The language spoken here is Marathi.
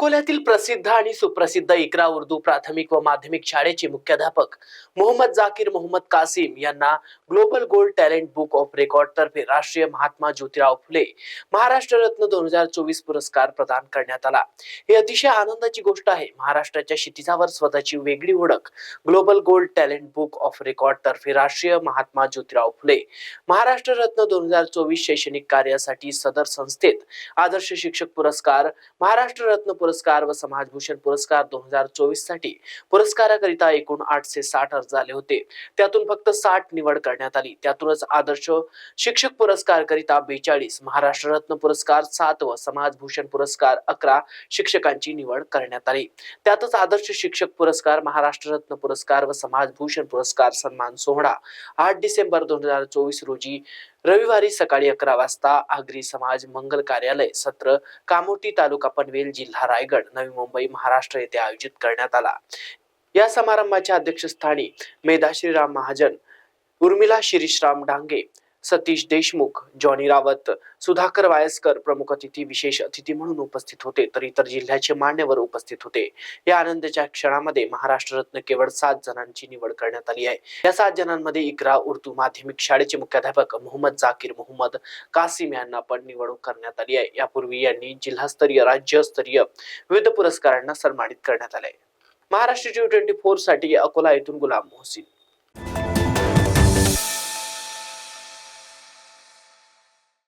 अकोल्यातील प्रसिद्ध आणि सुप्रसिद्ध इकरा उर्दू प्राथमिक व माध्यमिक शाळेचे मुख्याध्यापक मोहम्मद जाकीर मोहम्मद कासिम यांना global gold talent book of record तर्फे राष्ट्रीय महात्मा ज्योतिराव फुले महाराष्ट्र रत्न दोन हजार चोवीस पुरस्कार प्रदान करण्यात आला. हे अतिशय आनंदाची गोष्ट आहे. महाराष्ट्राच्या क्षितिजावर स्वतःची वेगळी ओळख global gold talent book of record तर्फे राष्ट्रीय महात्मा ज्योतिराव फुले महाराष्ट्र रत्न दोन हजार चोवीस शैक्षणिक कार्यासाठी सदर संस्थेत आदर्श शिक्षक पुरस्कार महाराष्ट्र रत्न पुरस्कार पुरस्कार व समाजभूषण पुरस्कार दोन हजार चोवीससाठी पुरस्काराकरिता एकूण आठशे साठ अर्ज आले होते. त्यातून फक्त साठ निवड करण्यात आली. त्यातूनच आदर्श शिक्षक पुरस्कार करिता बेचाळीस महाराष्ट्र रत्न पुरस्कार सात व समाजभूषण पुरस्कार अकरा शिक्षकांची निवड करण्यात आली. त्यातच आदर्श शिक्षक पुरस्कार महाराष्ट्र रत्न पुरस्कार व समाजभूषण पुरस्कार सन्मान सोहळा आठ डिसेंबर दोन हजार चोवीस रोजी रविवारी सकाळी अकरा वाजता आगरी समाज मंगल कार्यालय सत्र कामोटी तालुका पनवेल जिल्हा रायगड नवी मुंबई महाराष्ट्र येथे आयोजित करण्यात आला. या समारंभाच्या अध्यक्षस्थानी मेधा श्रीराम महाजन उर्मिला शिरीषराम डांगे सतीश देशमुख जॉनी रावत सुधाकर वायस्कर प्रमुख अतिथी विशेष अतिथी म्हणून उपस्थित होते तर इतर जिल्ह्याचे मान्यवर उपस्थित होते. या आनंदाच्या क्षणामध्ये महाराष्ट्र रत्न केवळ सात जणांची निवड करण्यात आली आहे. या सात जणांमध्ये इकरा उर्दू माध्यमिक शाळेचे मुख्याध्यापक मोहम्मद जाकीर मोहम्मद कासिम यांना पण निवडणूक करण्यात आली आहे. यापूर्वी यांनी जिल्हास्तरीय राज्यस्तरीय विविध पुरस्कारांना सन्मानित करण्यात आले महाराष्ट्र टी ट्वेंटी फोरसाठी अकोला येथून गुलाम मोहसिन.